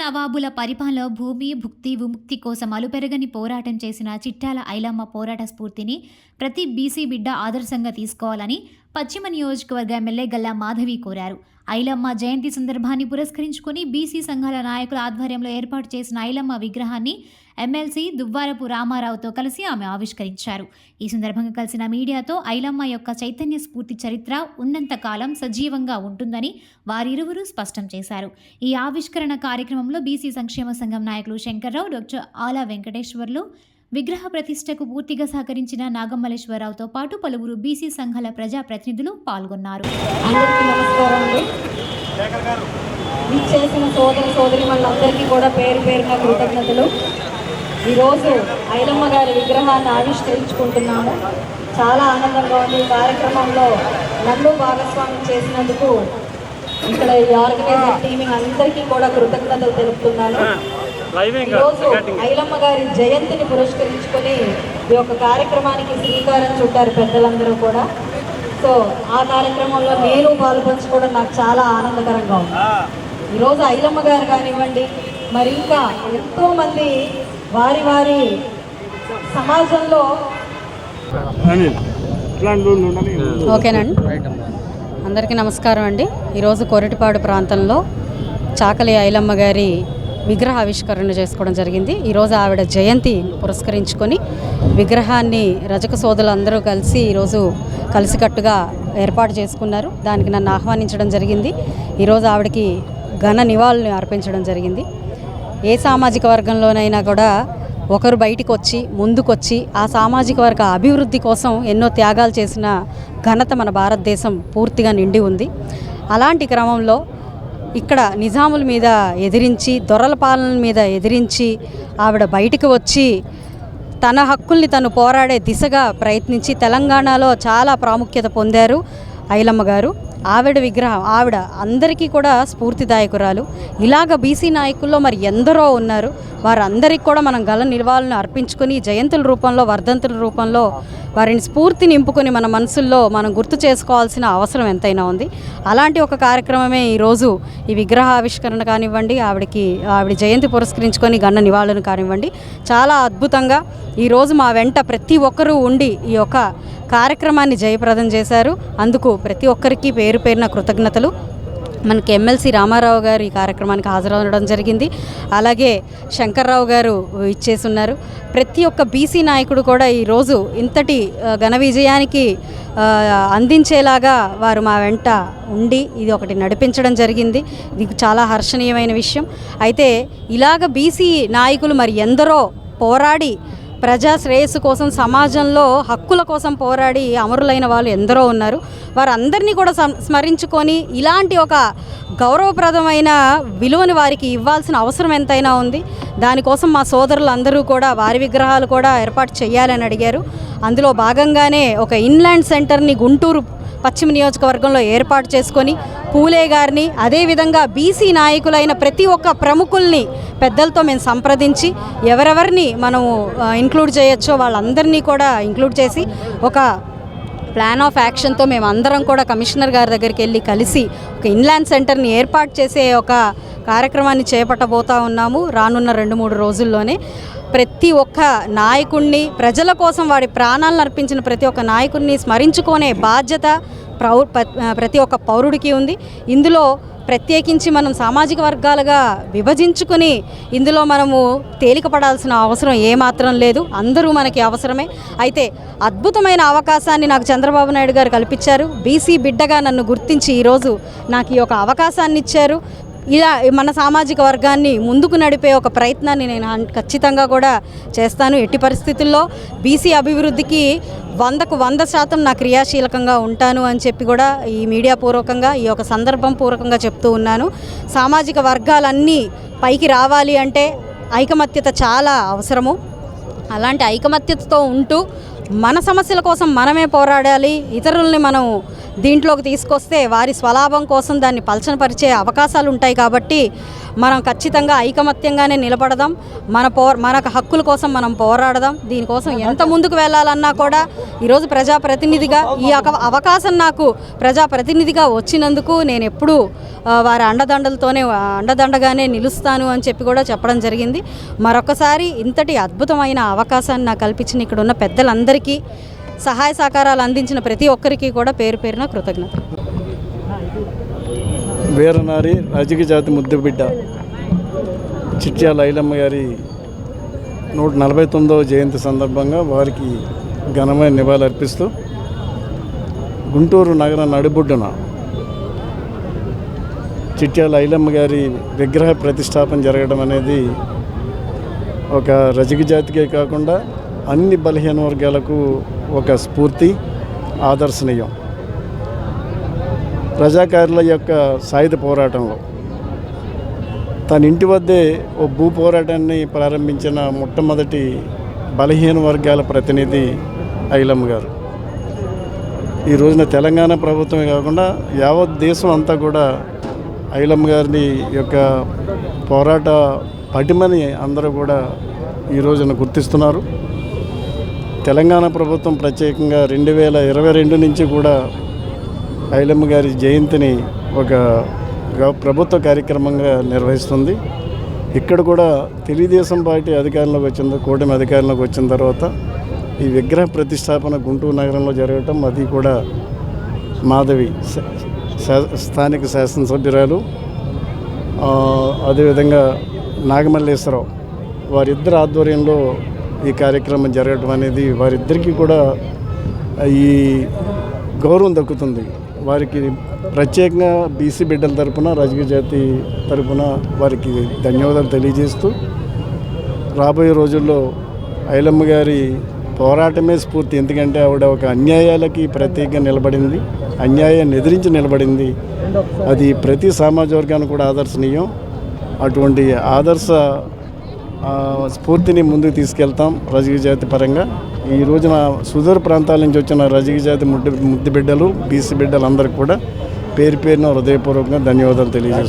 నవాబుల పరిపాలన భూమి భుక్తి విముక్తి కోసం అలుపెరగని పోరాటం చేసిన చిట్టాల ఐలమ్మ పోరాట స్ఫూర్తిని ప్రతి బీసీ బిడ్డ ఆదర్శంగా తీసుకోవాలని పశ్చిమ నియోజకవర్గ ఎమ్మెల్యే గల్లా మాధవి కోరారు. ఐలమ్మ జయంతి సందర్భాన్ని పురస్కరించుకుని బీసీ సంఘాల నాయకుల ఆధ్వర్యంలో ఏర్పాటు చేసిన ఐలమ్మ విగ్రహాన్ని ఎమ్మెల్సీ దువ్వారపు రామారావుతో కలిసి ఆమె ఆవిష్కరించారు. ఈ సందర్భంగా కలిసిన మీడియాతో ఐలమ్మ యొక్క చైతన్య స్ఫూర్తి చరిత్ర ఉన్నంతకాలం సజీవంగా ఉంటుందని వారిరువురు స్పష్టం చేశారు. ఈ ఆవిష్కరణ కార్యక్రమంలో బీసీ సంక్షేమ సంఘం నాయకులు శంకర్రావు డాక్టర్ ఆలా వెంకటేశ్వర్లు విగ్రహ ప్రతిష్టకు పూర్తిగా సహకరించిన నాగమల్లేశ్వరరావుతో పాటు పలువురు బీసీ సంఘాల ప్రజా ప్రతినిధులు పాల్గొన్నారు చేసిన సోదర సోదరి వాళ్ళందరికీ కూడా పేరు పేరున కృతజ్ఞతలు. ఈరోజు ఐలమ్మ గారి విగ్రహాన్ని ఆవిష్కరించుకుంటున్నాము. చాలా ఆనందంగా ఉంది. కార్యక్రమంలో నన్ను భాగస్వామ్యం చేసినందుకు ఇక్కడ ఈ ఆర్గనైజర్ టీమింగ్ అందరికీ కూడా కృతజ్ఞతలు తెలుపుతున్నాను. ఈరోజు ఐలమ్మ గారి జయంతిని పురస్కరించుకొని ఈ యొక్క కార్యక్రమానికి శ్రీకారం చుట్టారు పెద్దలందరూ కూడా. సో ఆ కార్యక్రమంలో నేను పాల్పంచుకోవడం నాకు చాలా ఆనందకరంగా ఉంది. ఈరోజు ఐలమ్మ గారు కానివ్వండి మరి ఇంకా ఎంతో మంది వారి వారి సమాజంలో ఓకేనండి. అందరికీ నమస్కారం అండి. ఈరోజు కొరటిపాడు ప్రాంతంలో చాకలి ఐలమ్మ గారి విగ్రహ ఆవిష్కరణ చేసుకోవడం జరిగింది. ఈరోజు ఆవిడ జయంతి పురస్కరించుకొని విగ్రహాన్ని రజక సోదరులు అందరూ కలిసి ఈరోజు కలిసికట్టుగా ఏర్పాటు చేసుకున్నారు. దానికి నన్ను ఆహ్వానించడం జరిగింది. ఈరోజు ఆవిడకి ఘన నివాళులు అర్పించడం జరిగింది. ఏ సామాజిక వర్గంలోనైనా కూడా ఒకరు బయటికి వచ్చి ముందుకొచ్చి ఆ సామాజిక వర్గ అభివృద్ధి కోసం ఎన్నో త్యాగాలు చేసిన ఘనత మన భారతదేశం పూర్తిగా నిండి ఉంది. అలాంటి క్రమంలో ఇక్కడ నిజాముల మీద ఎదిరించి దొరల పాలన మీద ఎదిరించి ఆవిడ బయటికి వచ్చి తన హక్కుల్ని తను పోరాడే దిశగా ప్రయత్నించి తెలంగాణలో చాలా ప్రాముఖ్యత పొందారు ఐలమ్మ గారు. ఆవిడ విగ్రహం ఆవిడ అందరికీ కూడా స్ఫూర్తిదాయకురాలు. ఇలాగ బీసీ నాయకుల్లో మరి ఎందరో ఉన్నారు. వారందరికీ కూడా మనం గల నిల్వాలను అర్పించుకొని జయంతుల రూపంలో వర్ధంతుల రూపంలో వారిని స్ఫూర్తి నింపుకొని మన మనసుల్లో మనం గుర్తు చేసుకోవాల్సిన అవసరం ఎంతైనా ఉంది. అలాంటి ఒక కార్యక్రమమే ఈరోజు ఈ విగ్రహ ఆవిష్కరణ కానివ్వండి ఆవిడకి ఆవిడ జయంతి పురస్కరించుకొని గన్న నివాళులు కానివ్వండి. చాలా అద్భుతంగా ఈరోజు మా వెంట ప్రతి ఒక్కరూ ఉండి ఈ యొక్క కార్యక్రమాన్ని జయప్రదం చేశారు. అందుకు ప్రతి ఒక్కరికి పేరు పేరున కృతజ్ఞతలు. మనకి ఎమ్మెల్సీ రామారావు గారు ఈ కార్యక్రమానికి హాజరవడం జరిగింది. అలాగే శంకర్రావు గారు ఇచ్చేసి ఉన్నారు ప్రతి ఒక్క బీసీ నాయకుడు కూడా ఈరోజు ఇంతటి ఘన విజయానికి అందించేలాగా వారు మా వెంట ఉండి ఇది ఒకటి నడిపించడం జరిగింది. ఇది చాలా హర్షణీయమైన విషయం. అయితే ఇలాగ బీసీ నాయకులు మరి ఎందరో పోరాడి ప్రజా శ్రేయస్సు కోసం సమాజంలో హక్కుల కోసం పోరాడి అమరులైన వాళ్ళు ఎందరో ఉన్నారు. వారందరినీ కూడా స్మరించుకొని ఇలాంటి ఒక గౌరవప్రదమైన విలువను వారికి ఇవ్వాల్సిన అవసరం ఎంతైనా ఉంది. దానికోసం మా సోదరులు అందరూ కూడా వారి విగ్రహాలు కూడా ఏర్పాటు చేయాలని అడిగారు. అందులో భాగంగానే ఒక ఇన్లాండ్ సెంటర్ని గుంటూరు పశ్చిమ నియోజకవర్గంలో ఏర్పాటు చేసుకొని పూలే గారిని అదేవిధంగా బీసీ నాయకులైన ప్రతి ఒక్క ప్రముఖుల్ని పెద్దలతో మేము సంప్రదించి ఎవరెవరిని మనము ఇంక్లూడ్ చేయొచ్చో వాళ్ళందరినీ కూడా ఇంక్లూడ్ చేసి ఒక ప్లాన్ ఆఫ్ యాక్షన్తో మేము అందరం కూడా కమిషనర్ గారి దగ్గరికి వెళ్ళి కలిసి ఒక ఇన్లాండ్ సెంటర్ని ఏర్పాటు చేసే ఒక కార్యక్రమాన్ని చేపట్టబోతా ఉన్నాము రానున్న రెండు మూడు రోజుల్లోనే. ప్రతి ఒక్క నాయకుడిని ప్రజల కోసం వాడి ప్రాణాలను అర్పించిన ప్రతి ఒక్క నాయకుడిని స్మరించుకునే బాధ్యత ప్రౌ ప్రతి ఒక్క పౌరుడికి ఉంది. ఇందులో ప్రత్యేకించి మనం సామాజిక వర్గాలుగా విభజించుకుని ఇందులో మనము తేలికపడాల్సిన అవసరం ఏమాత్రం లేదు. అందరూ మనకి అవసరమే. అయితే అద్భుతమైన అవకాశాన్ని నాకు చంద్రబాబు నాయుడు గారు కల్పించారు. బీసీ బిడ్డగా నన్ను గుర్తించి ఈరోజు నాకు ఈ యొక్క అవకాశాన్ని ఇచ్చారు. ఇలా మన సామాజిక వర్గాన్ని ముందుకు నడిపే ఒక ప్రయత్నాన్ని నేను ఖచ్చితంగా కూడా చేస్తాను. ఎట్టి పరిస్థితుల్లో బీసీ అభివృద్ధికి వందకు వంద శాతం నా క్రియాశీలకంగా ఉంటాను అని చెప్పి కూడా ఈ మీడియా పూర్వకంగా ఈ యొక్క సందర్భం పూర్వకంగా చెప్తూ ఉన్నాను. సామాజిక వర్గాలన్నీ పైకి రావాలి అంటే ఐకమత్యత చాలా అవసరము. అలాంటి ఐకమత్యతతో ఉంటూ మన సమస్యల కోసం మనమే పోరాడాలి ఇతరుల్ని మనం దీంట్లోకి తీసుకొస్తే వారి స్వలాభం కోసం దాన్ని పలచనపరిచే అవకాశాలు ఉంటాయి కాబట్టి మనం ఖచ్చితంగా ఐకమత్యంగానే నిలబడదాం. మన పో మనకు హక్కుల కోసం మనం పోరాడదాం. దీనికోసం ఎంత ముందుకు వెళ్ళాలన్నా కూడా ఈరోజు ప్రజాప్రతినిధిగా ఈ అవకాశం నాకు ప్రజాప్రతినిధిగా వచ్చినందుకు నేను ఎప్పుడూ వారి అండదండలతోనే అండదండగానే నిలుస్తాను అని చెప్పి కూడా చెప్పడం జరిగింది. మరొకసారి ఇంతటి అద్భుతమైన అవకాశాన్ని నాకు కల్పించిన ఇక్కడ ఉన్న పెద్దలందరికీ సహాయ సహకారాలు అందించిన ప్రతి ఒక్కరికి కూడా పేరు పేరున కృతజ్ఞత. వీరనారి రాజకీయ జాతి ముద్దుబిడ్డ చిట్యాల ఐలమ్మ గారి నూట నలభై తొమ్మిదవ జయంతి సందర్భంగా వారికి ఘనమైన నివాళులు అర్పిస్తూ గుంటూరు నగర నడిబొడ్డున చిట్యాల ఐలమ్మ గారి విగ్రహ ప్రతిష్టాపన జరగడం అనేది ఒక రజక జాతికే కాకుండా అన్ని బలహీన వర్గాలకు ఒక స్ఫూర్తి ఆదర్శనీయం. ప్రజాకారుల యొక్క సాయుధ పోరాటంలో తన ఇంటి వద్దే ఓ భూ పోరాటాన్ని ప్రారంభించిన మొట్టమొదటి బలహీన వర్గాల ప్రతినిధి ఐలమ్మ గారు. ఈ రోజున తెలంగాణ ప్రభుత్వమే కాకుండా యావత్ దేశం అంతా కూడా ఐలమ్మ గారిని యొక్క పోరాట పటిమని అందరూ కూడా ఈ రోజున గుర్తిస్తున్నారు. తెలంగాణ ప్రభుత్వం ప్రత్యేకంగా రెండు వేల ఇరవై రెండు నుంచి కూడా ఐలమ్మ గారి జయంతిని ఒక గ- ప్రభుత్వ కార్యక్రమంగా నిర్వహిస్తుంది. ఇక్కడ కూడా తెలుగుదేశం పార్టీ అధికారంలోకి వచ్చిన కూటమి అధికారంలోకి వచ్చిన తర్వాత ఈ విగ్రహ ప్రతిష్టాపన గుంటూరు నగరంలో జరగటం అది కూడా మాధవి శా- స్థానిక శాసనసభ్యురాలు. అదేవిధంగా నాగమల్లేశ్వరరావు వారిద్దరి ఆధ్వర్యంలో ఈ కార్యక్రమం జరగటం అనేది వారిద్దరికీ కూడా ఈ గౌరవం దక్కుతుంది. వారికి ప్రత్యేకంగా బీసీ బిడ్డల తరపున రాజకీయ జాతి తరపున వారికి ధన్యవాదాలు తెలియజేస్తూ రాబోయే రోజుల్లో ఐలమ్మ గారి పోరాటమే స్ఫూర్తి. ఎందుకంటే ఆవిడ ఒక అన్యాయాలకి ప్రత్యేకంగా నిలబడింది అన్యాయాన్ని ఎదిరించి నిలబడింది. అది ప్రతి సామాజిక వర్గానికి కూడా ఆదర్శనీయం. అటువంటి ఆదర్శ స్ఫూర్తిని ముందుకు తీసుకెళ్తాం రజక జాతి పరంగా. ఈ రోజున సుదూర ప్రాంతాల నుంచి వచ్చిన రజక జాతి ముద్దు ముద్దు బిడ్డలు బీసీ బిడ్డలు అందరికీ కూడా పేరు పేరున హృదయపూర్వకంగా ధన్యవాదాలు తెలియజేస్తున్నాం.